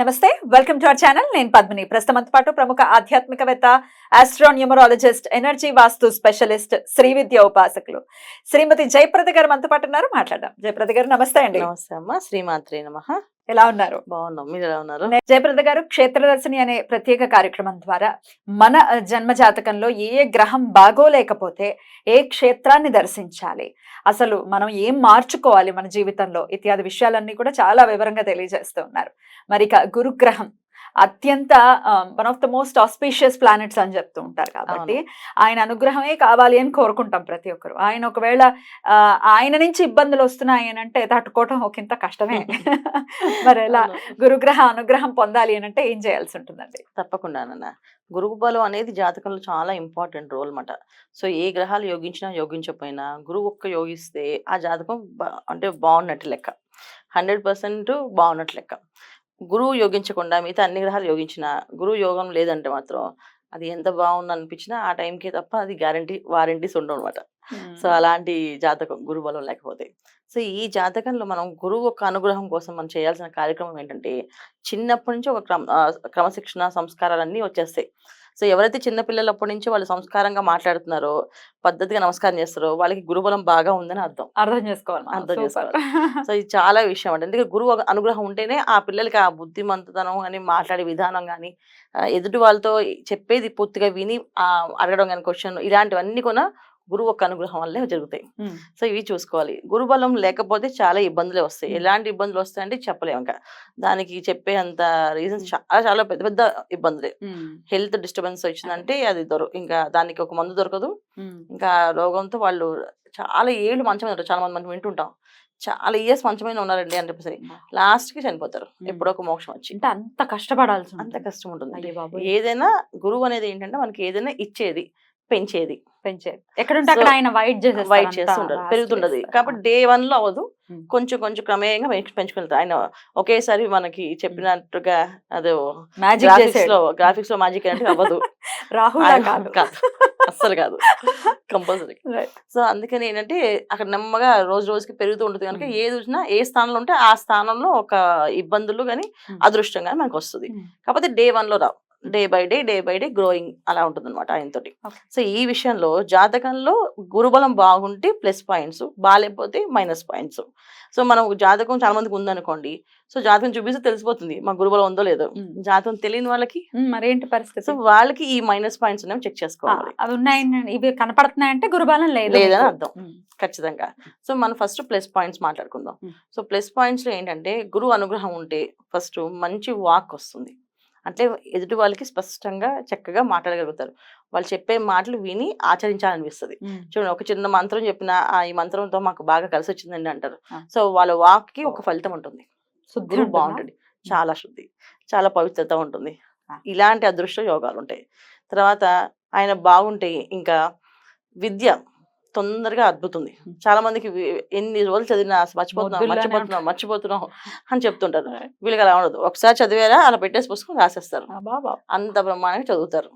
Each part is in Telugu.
నమస్తే వెల్కమ్ టు అవర్ ఛానల్. నేను పద్మిని. ప్రస్తుతం పాటు ప్రముఖ ఆధ్యాత్మికవేత్త astronumerologist energy vastu specialist Shri Vidya ఉపాసకులు. శ్రీమతి జయప్రద గారు మనతో పాటు ఉన్నారు. మాట్లాడదాం. జయప్రద గారు నమస్తే అండి. నమస్తే అమ్మ. శ్రీమాత్రి నమ. ఎలా ఉన్నారు? బాగున్నాం. మీరు ఎలా ఉన్నారు? జయప్రద గారు క్షేత్రదర్శిని అనే ప్రత్యేక కార్యక్రమం ద్వారా మన జన్మ జాతకంలో ఏ ఏ గ్రహం బాగోలేకపోతే ఏ క్షేత్రాన్ని దర్శించాలి? అసలు మనం ఏం మార్చుకోవాలి మన జీవితంలో? ఇత్యాది విషయాలన్నీ కూడా చాలా వివరంగా తెలియజేస్తూ ఉన్నారు. మరి ఇక గురుగ్రహం అత్యంత one of the most auspicious planets అని చెప్తూ ఉంటారు కాబట్టి ఆయన అనుగ్రహమే కావాలి అని కోరుకుంటాం ప్రతి ఒక్కరు. ఆయన ఒకవేళ ఆయన నుంచి ఇబ్బందులు వస్తున్నాయి అని అంటే తట్టుకోవటం ఒకంత కష్టమే. మరి ఎలా గురుగ్రహ అనుగ్రహం పొందాలి అని అంటే ఏం చేయాల్సి ఉంటుందండి? తప్పకుండా నాన్న. గురువు బలం అనేది జాతకంలో చాలా ఇంపార్టెంట్ రోల్ అన్నమాట. సో ఏ గ్రహాలు యోగించినా యోగించకపోయినా గురువు ఒక్క యోగిస్తే ఆ జాతకం అంటే బాగున్నట్టు లెక్క. హండ్రెడ్ పర్సెంట్ బాగున్నట్టు లెక్క. గురువు యోగించకుండా మిగతా అన్ని గ్రహాలు యోగించినా గురువు యోగం లేదంటే మాత్రం అది ఎంత బాగుంది అనిపించినా ఆ టైంకి తప్ప అది గ్యారంటీ వారంటీస్ ఉండవు అనమాట సో అలాంటి జాతకం గురు బలం లేకపోతే. సో ఈ జాతకంలో మనం గురువు యొక్క అనుగ్రహం కోసం మనం చేయాల్సిన కార్యక్రమం ఏంటంటే చిన్నప్పటి నుంచి ఒక క్రమ క్రమశిక్షణ సంస్కారాలన్నీ వచ్చేస్తాయి. సో ఎవరైతే చిన్న పిల్లలప్పటి నుంచి వాళ్ళు సంస్కారంగా మాట్లాడుతున్నారో పద్ధతిగా నమస్కారం చేస్తారో వాళ్ళకి గురుబలం బాగా ఉందని అర్థం అర్థం చేసుకోవాలి. అర్థం Super. సో ఇది చాలా విషయం అంటే ఎందుకంటే గురువు ఒక అనుగ్రహం ఉంటేనే ఆ పిల్లలకి ఆ బుద్ధిమంతతనం అని మాట్లాడే విధానం కానీ ఎదుటి వాళ్ళతో చెప్పేది పూర్తిగా విని అడగడం కానీ క్వశ్చన్ ఇలాంటివన్నీ కూడా గురువు ఒక అనుగ్రహం వల్లే జరుగుతాయి. సో ఇవి చూసుకోవాలి. గురుబలం లేకపోతే చాలా ఇబ్బందులే వస్తాయి. ఎలాంటి ఇబ్బందులు వస్తాయంటే చెప్పలేము ఇంకా. దానికి చెప్పే అంత రీజన్స్ చాలా చాలా పెద్ద పెద్ద ఇబ్బందులే. హెల్త్ డిస్టర్బెన్స్ వచ్చిందంటే అది. దొర ఇంకా దానికి ఒక మందు దొరకదు. ఇంకా రోగంతో వాళ్ళు చాలా ఏళ్ళు మంచం ఉంటారు. చాలా మంది మనం వింటుంటాం. చాలా ఇయర్స్ మంచమైన ఉన్నారండి అని చెప్పేసి. లాస్ట్కి చనిపోతారు. ఎప్పుడో ఒక మోక్షం వచ్చి. అంటే అంత కష్టపడాల్సి అంత. కష్టం ఉంటుంది. ఏదైనా గురువు అనేది ఏంటంటే మనకి ఏదైనా ఇచ్చేది. పెంచేది. పెంచేది. ఎక్కడుంటే అక్కడ ఆయన వైట్ వైట్ చేస్తుంటారు. పెరుగుతుంటది. కాబట్టి డే వన్లో అవ్వదు. Hmm. కొంచెం కొంచెం క్రమేయంగా పెంచు- పెంచుకెళ్తారు ఆయన ఒకేసారి మనకి చెప్పినట్టుగా అదే మ్యాజిక్లో గ్రాఫిక్స్లో మ్యాజిక్ అంటే అవ్వదు. రాహుల్ కాదు. అస్సలు కాదు. కంపల్సరీ. సో అందుకని ఏంటంటే అక్కడ నెమ్మగా రోజు రోజుకి పెరుగుతూ ఉంటుంది కనుక. ఏది చూసినా ఏ స్థానంలో ఉంటే ఆ స్థానంలో ఒక ఇబ్బందులు కానీ. అదృష్టం కానీ మనకు వస్తుంది. కాకపోతే డే వన్లో రావు. Day by day day by day growing అలా ఉంటుంది అనమాట ఆయనతోటి Okay. సో ఈ విషయంలో జాతకంలో గురుబలం బాగుంటే ప్లస్ పాయింట్స్ బాగాలేకపోతే మైనస్ పాయింట్స్ సో మనం జాతకం చాలా మందికి ఉందనుకోండి సో జాతకం చూపిస్తే తెలిసిపోతుంది మా గురుబలం ఉందో లేదో. జాతకం తెలియని వాళ్ళకి మరేంటి పరిస్థితి సో వాళ్ళకి ఈ మైనస్ పాయింట్స్ అనేవి చెక్ చేసుకోవాలి అవి ఉన్నాయి ఇవి కనపడుతున్నాయంటే గురుబాలం లేదు లేదని. అర్థం. ఖచ్చితంగా సో మనం ఫస్ట్ ప్లస్ పాయింట్స్ మాట్లాడుకుందాం. సో ప్లస్ పాయింట్స్లో ఏంటంటే గురువు అనుగ్రహం ఉంటే ఫస్ట్ మంచి వాక్ వస్తుంది అంటే ఎదుటి వాళ్ళకి స్పష్టంగా చక్కగా మాట్లాడగలుగుతారు. వాళ్ళు చెప్పే మాటలు విని ఆచరించాలనిపిస్తుంది. చూడండి ఒక చిన్న మంత్రం చెప్పిన ఆ ఈ మంత్రంతో మాకు బాగా కలిసి వచ్చిందండి అంటారు. సో వాళ్ళ వాక్కి ఒక ఫలితం ఉంటుంది. శుద్ధి? బాగుంటుంది చాలా శుద్ధి. చాలా పవిత్రత ఉంటుంది. ఇలాంటి అదృష్ట యోగాలు ఉంటాయి తర్వాత ఆయన బాగుంటే ఇంకా విద్య తొందరగా అద్భుతుంది. చాలా మందికి ఎన్ని రోజులు చదివినా మర్చిపోతున్నాం మర్చిపోతున్నాం మర్చిపోతున్నాం అని చెప్తుంటారు. వీళ్ళకి అలా ఉండదు. ఒకసారి చదివారా అలా పెట్టేసి పుస్తకం రాసేస్తారు. అంత బ్రహ్మాండంగా చదువుతారు.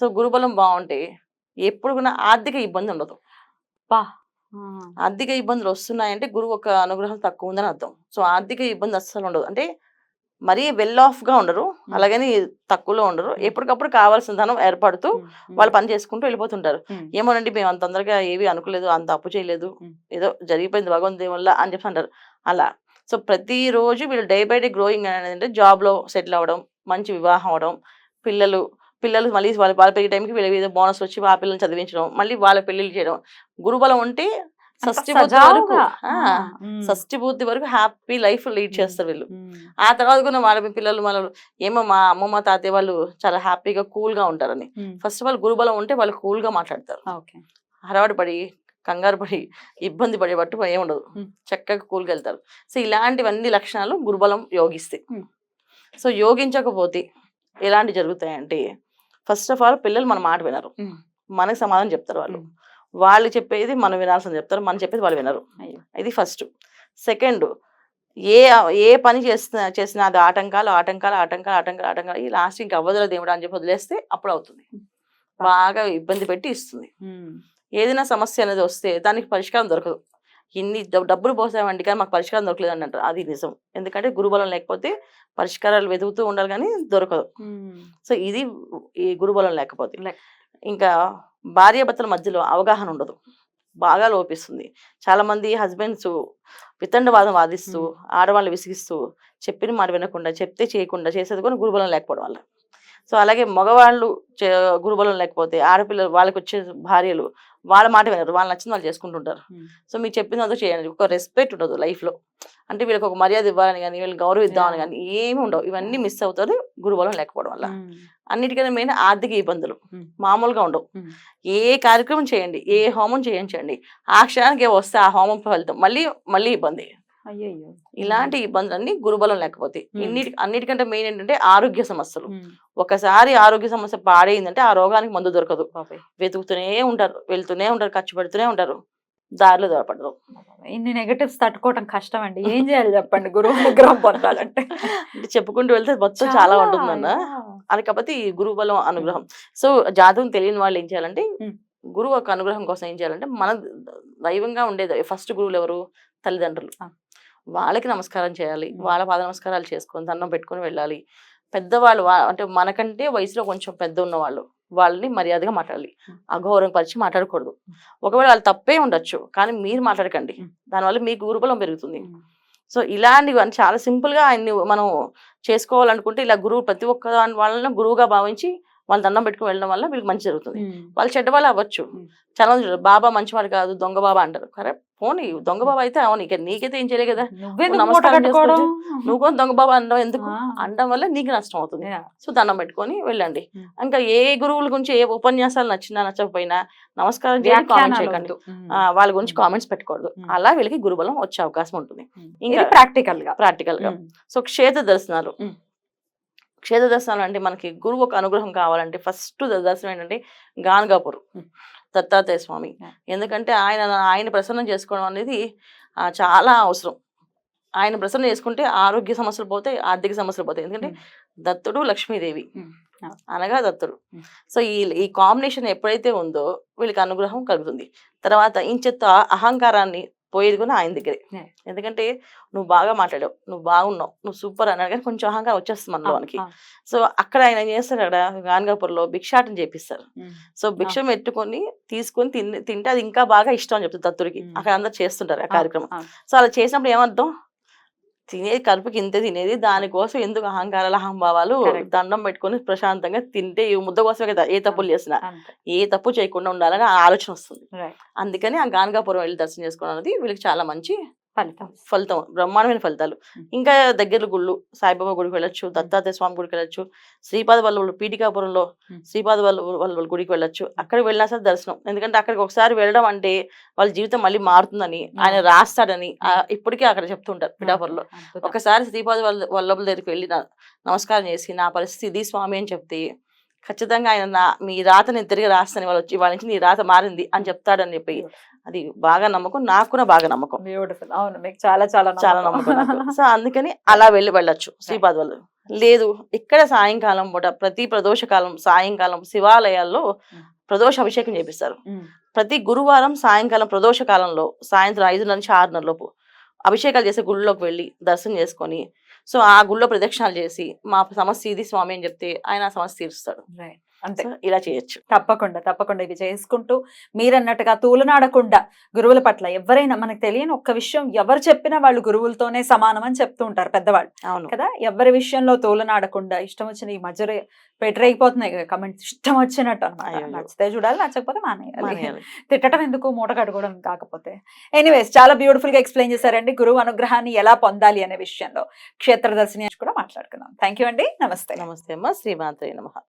సో గురుబలం బాగుంటే ఎప్పుడు కూడా ఆర్థిక ఇబ్బంది ఉండదు. బా. ఆ, ఆర్థిక ఇబ్బందులు వస్తున్నాయంటే గురువు ఒక అనుగ్రహం తక్కువ ఉందని అర్థం. సో ఆర్థిక ఇబ్బంది అస్సలు ఉండదు. అంటే మరీ వెల్ ఆఫ్గా ఉండరు. అలాగని తక్కువలో ఉండరు. ఎప్పటికప్పుడు కావాల్సిన ధనం ఏర్పడుతూ వాళ్ళు పని చేసుకుంటూ వెళ్ళిపోతుంటారు. ఏమోనండి మేము అంత తొందరగా ఏవి అనుకోలేదు అంత అప్పు చేయలేదు. ఏదో జరిగిపోయింది భగవంతుడి వల్ల అని చెప్పి అంటారు. అలా. సో ప్రతిరోజు వీళ్ళు డే బై డే గ్రోయింగ్ అనేది అంటే జాబ్లో సెటిల్ అవ్వడం మంచి వివాహం అవడం పిల్లలు పిల్లలు మళ్ళీ వాళ్ళ వాళ్ళ పెరిగే టైంకి వీళ్ళ మీద బోనస్ వచ్చి ఆ పిల్లల్ని చదివించడం మళ్ళీ వాళ్ళ పెళ్ళిళ్ళు చేయడం. గురుబలం ఉంటే షష్టి పూర్తి వరకు షష్టి పూర్తి వరకు హ్యాపీ లైఫ్ లీడ్ చేస్తారు వీళ్ళు. ఆ తర్వాత కూడా వాళ్ళ పిల్లలు మన ఏమో మా అమ్మమ్మ తాతయ్య వాళ్ళు చాలా హ్యాపీగా కూల్గా ఉంటారని ఫస్ట్ ఆఫ్ ఆల్ గురుబలం ఉంటే వాళ్ళు కూల్గా మాట్లాడతారు. ఓకే. హడావడి పడి కంగారు పడి ఇబ్బంది పడే పట్టు ఏముండదు. చక్కగా కూల్గా వెళ్తారు. సో ఇలాంటివన్నీ లక్షణాలు గురుబలం యోగిస్తాయి Hmm. సో యోగించకపోతే ఎలాంటి జరుగుతాయంటే ఫస్ట్ ఆఫ్ ఆల్ పిల్లలు మన మాట వినరు. మనకి సమాధానం చెప్తారు వాళ్ళు. వాళ్ళు చెప్పేది మనం వినాల్సింది చెప్తారు మనం చెప్పేది వాళ్ళు వినరు. ఇది ఫస్ట్ సెకండ్ ఏ ఏ పని చేస్తున్నా చేసినా అది ఆటంకాలు ఆటంకాలు ఆటంకాలు ఆటంకాలు ఆటంకాలు ఈ లాస్ట్ ఇంకా అవ్వదుల దేవుడు అని చెప్పి వదిలేస్తే అప్పుడు అవుతుంది. బాగా ఇబ్బంది పెట్టి ఇస్తుంది. ఏదైనా సమస్య అనేది వస్తే దానికి పరిష్కారం దొరకదు. ఇన్ని డబ్- డబ్బులు పోసామండి కానీ మాకు పరిష్కారం దొరకలేదు అని అంటారు. అది నిజం. ఎందుకంటే గురుబలం లేకపోతే పరిష్కారాలు వెతుకుతూ ఉండాలి కానీ దొరకదు. సో ఇది ఈ గురుబలం లేకపోతే. లేక- ఇంకా భార్యాభర్తల మధ్యలో అవగాహన ఉండదు. బాగా లోపిస్తుంది. చాలా మంది హస్బెండ్స్ వితండవాదం వాదిస్తూ ఆడవాళ్ళు విసిగిస్తూ చెప్పిన మాట వినకుండా చెప్తే చేయకుండా చేసేది కూడా గురుబలం లేకపోవడం వల్ల. సో అలాగే మగవాళ్ళు గురుబలం లేకపోతే ఆడపిల్లలు వాళ్ళకి వచ్చే భార్యలు వాళ్ళ మాట వినరు. వాళ్ళు నచ్చింది వాళ్ళు చేసుకుంటుంటారు. Hmm. సో మీకు చెప్పిందో చేయండి. ఒక రెస్పెక్ట్ ఉండదు life లో అంటే వీళ్ళకి ఒక మర్యాద ఇవ్వాలని కానీ వీళ్ళకి గౌరవం ఇద్దామని Yeah. కానీ ఏమి ఉండవు. ఇవన్నీ మిస్ అవుతారు గురుబలం లేకపోవడం వల్ల. ఉమ్. అన్నిటికన్నా మెయిన్ ఆర్థిక ఇబ్బందులు. Hmm. మామూలుగా ఉండవు. Hmm. ఏ కార్యక్రమం చేయండి ఏ హోమం చేయించండి ఆ క్షణానికి వస్తే ఆ హోమం ఫలితం. మళ్ళీ మళ్ళీ ఇబ్బంది. ఇలాంటి ఇబ్బందులన్నీ గురుబలం లేకపోతే. ఇన్నిటి అన్నిటికంటే మెయిన్ ఏంటంటే ఆరోగ్య సమస్యలు. ఒకసారి ఆరోగ్య సమస్య పాడైందంటే ఆ రోగానికి మందు దొరకదు. వెతుకుతూనే ఉంటారు వెళ్తూనే ఉంటారు ఖర్చు పెడుతూనే ఉంటారు. దారిలో దొరపడరు ఇన్ని నెగటివ్స్ తట్టుకోవటం కష్టం అండి ఏం చేయాలి చెప్పండి గురువు అనుగ్రహం పొందాలంటే చెప్పుకుంటూ వెళ్తే మొత్తం చాలా ఉంటుందన్న. అది ఈ గురువు బలం అనుగ్రహం. సో జాతకం తెలియని వాళ్ళు ఏం చేయాలంటే. గురువు ఒక అనుగ్రహం కోసం ఏం చేయాలంటే మన దైవంగా ఉండేది. ఫస్ట్ గురువులు ఎవరు? తల్లిదండ్రులు. వాళ్ళకి నమస్కారం చేయాలి. వాళ్ళ పాద నమస్కారాలు చేసుకొని దండం పెట్టుకొని వెళ్ళాలి పెద్దవాళ్ళు అంటే మనకంటే వయసులో కొంచెం పెద్ద ఉన్న వాళ్ళు వాళ్ళని మర్యాదగా మాట్లాడాలి. అగౌరవం పరిచి మాట్లాడకూడదు ఒకవేళ వాళ్ళు తప్పే ఉండొచ్చు కానీ మీరు మాట్లాడకండి. దానివల్ల మీకు గురుబలం పెరుగుతుంది. సో ఇలాంటివి అని చాలా సింపుల్గా ఆయన్ని మనం చేసుకోవాలనుకుంటే ఇలా గురువు ప్రతి ఒక్క దాని వాళ్ళని గురువుగా భావించి వాళ్ళు దండం పెట్టుకుని వెళ్ళడం వల్ల వీళ్ళకి మంచి జరుగుతుంది. వాళ్ళు చెడ్డ వాళ్ళు అవ్వచ్చు. చాలా బాబా మంచివాడు కాదు దొంగ బాబా అంటారు. కరెక్ట్ పోనీ దొంగ బాబా అయితే అవును ఇక నీకైతే ఏం చేయలే కదా. నమస్కారం నువ్వు కూడా దొంగ బాబా అనడం ఎందుకు. అనడం వల్ల నీకు నష్టం అవుతుంది. సో దండం పెట్టుకొని వెళ్ళండి. ఇంకా ఏ గురువుల గురించి ఏ ఉపన్యాసాలు నచ్చినా నచ్చకపోయినా నమస్కారం చేయండి కామెంట్ చేయకండి. వాళ్ళ గురించి కామెంట్స్ పెట్టకూడదు. అలా వీళ్ళకి గురుబలం వచ్చే అవకాశం ఉంటుంది. ఇంకా ప్రాక్టికల్గా ప్రాక్టికల్గా. సో క్షేత్ర దర్శనాలు. క్షేత్ర దర్శనాలు అంటే మనకి గురువు ఒక అనుగ్రహం కావాలంటే ఫస్ట్ దర్శనం ఏంటంటే గాన్గాపూర్. దత్తాత్రేయ స్వామి. ఎందుకంటే ఆయన ఆయన ప్రసన్నం చేసుకోవడం అనేది చాలా అవసరం ఆయన ప్రసన్నం చేసుకుంటే ఆరోగ్య సమస్యలు పోతాయి ఆర్థిక సమస్యలు పోతాయి ఎందుకంటే. దత్తుడు లక్ష్మీదేవి. అనగా దత్తుడు. సో ఈ ఈ కాంబినేషన్ ఎప్పుడైతే ఉందో వీళ్ళకి అనుగ్రహం కలుగుతుంది తర్వాత ఇంచెత్త అహంకారాన్ని పోయేది కూడా ఆయన దగ్గరే. ఎందుకంటే నువ్వు బాగా మాట్లాడావు నువ్వు బాగున్నావు నువ్వు సూపర్ అన్నాడు కానీ కొంచెం అహంకారం వచ్చేస్తుంది మనలో మనకి సో అక్కడ ఆయన ఏం చేస్తారు అక్కడ? గాన్గాపూర్లో భిక్షాటం చేపిస్తారు. సో భిక్షం ఎట్టుకొని తీసుకొని తిన్ తింటే అది ఇంకా బాగా ఇష్టం అని చెప్తుంది దత్తుడికి. అక్కడ అందరు చేస్తుంటారు ఆ కార్యక్రమం. సో అలా చేసినప్పుడు ఏమర్థం? తినేది కడుపుకి ఇంతే తినేది దానికోసం ఎందుకు అహంకారాలు అహంభావాలు. దండం పెట్టుకొని ప్రశాంతంగా తింటే ఈ ముద్ద కోసమే కదా ఏ తప్పులు చేసినా. ఏ తప్పు చేయకుండా ఉండాలని ఆ ఆలోచన వస్తుంది. అందుకని ఆ గాన్గాపురం వెళ్ళి దర్శనం చేసుకోవడం అనేది వీళ్ళకి చాలా మంచి ఫలితం ఫలితం బ్రహ్మాండమైన ఫలితాలు. ఇంకా దగ్గర గుళ్ళు సాయిబాబా గుడికి వెళ్ళొచ్చు దత్తాత్రేయ స్వామి గుడికి వెళ్ళొచ్చు శ్రీపాద వల్లభులు పీఠికాపురంలో. శ్రీపాద వల్లభ వల్లభుల గుడికి వెళ్ళొచ్చు. అక్కడికి వెళ్ళినా సరే దర్శనం. ఎందుకంటే అక్కడికి ఒకసారి వెళ్ళడం అంటే వాళ్ళ జీవితం మళ్ళీ మారుతుందని ఆయన రాస్తాడని ఇప్పటికీ అక్కడ చెప్తుంటారు పిఠాపురంలో. ఒకసారి శ్రీపాద వల్ల వల్లభుల దగ్గరికి వెళ్ళి నమస్కారం చేసి నా పరిస్థితి ఇది స్వామి అని చెప్తే ఖచ్చితంగా ఆయన నా మీ రాత నేను తిరిగి రాస్తాను వాళ్ళు వచ్చి వాళ్ళ నుంచి నీ రాత మారింది అని చెప్తాడని చెప్పి అది బాగా నమ్మకం నాకు కూడా బాగా నమ్మకం. బ్యూటిఫుల్ అవును మీకు చాలా చాలా చాలా నమ్మకం సో అందుకని అలా వెళ్ళి వెళ్ళొచ్చు శ్రీపాద వాళ్ళు లేదు ఇక్కడ సాయంకాలం పూట ప్రతి ప్రదోష కాలం సాయంకాలం శివాలయాల్లో Mm. ప్రదోష అభిషేకం చేపిస్తారు. ఉమ్. ప్రతి గురువారం సాయంకాలం ప్రదోష కాలంలో సాయంత్రం ఐదున్నర నుంచి ఆరున్నర లోపు అభిషేకాలు చేసే గుళ్ళలోకి వెళ్ళి దర్శనం చేసుకొని సో ఆ గుళ్ళో ప్రదక్షిణాలు చేసి మా సమస్య ఇది స్వామి అని చెప్తే ఆయన ఆ సమస్య తీరుస్తాడు. రైట్ అంతే. ఇలా చేయొచ్చు. తప్పకుండా తప్పకుండా ఇవి చేసుకుంటూ మీరన్నట్టుగా తూలనాడకుండా గురువుల పట్ల ఎవరైనా మనకు తెలియని ఒక్క విషయం ఎవరు చెప్పినా వాళ్ళు గురువులతోనే సమానం అని చెప్తూ ఉంటారు పెద్దవాళ్ళు. అవును. కదా? ఎవరి విషయంలో తోలనాడకుండా ఇష్టం వచ్చిన ఈ మధ్య పెట్టరైపోతున్నాయి కమెంట్స్ ఇష్టం వచ్చినట్టు అనమాట. నచ్చితే చూడాలి నచ్చకపోతే మానేయాలి. తిట్టడం ఎందుకు? మూట కట్టుకోవడం కాకపోతే. ఎనీవేస్ చాలా బ్యూటిఫుల్గా ఎక్స్ప్లెయిన్ చేశారండి గురువు అనుగ్రహాన్ని ఎలా పొందాలి అనే విషయంలో. క్షేత్ర దర్శని కూడా మాట్లాడుకుందాం. థ్యాంక్ యూ అండి. నమస్తే. నమస్తే అమ్మ. శ్రీమాత్రే నమ.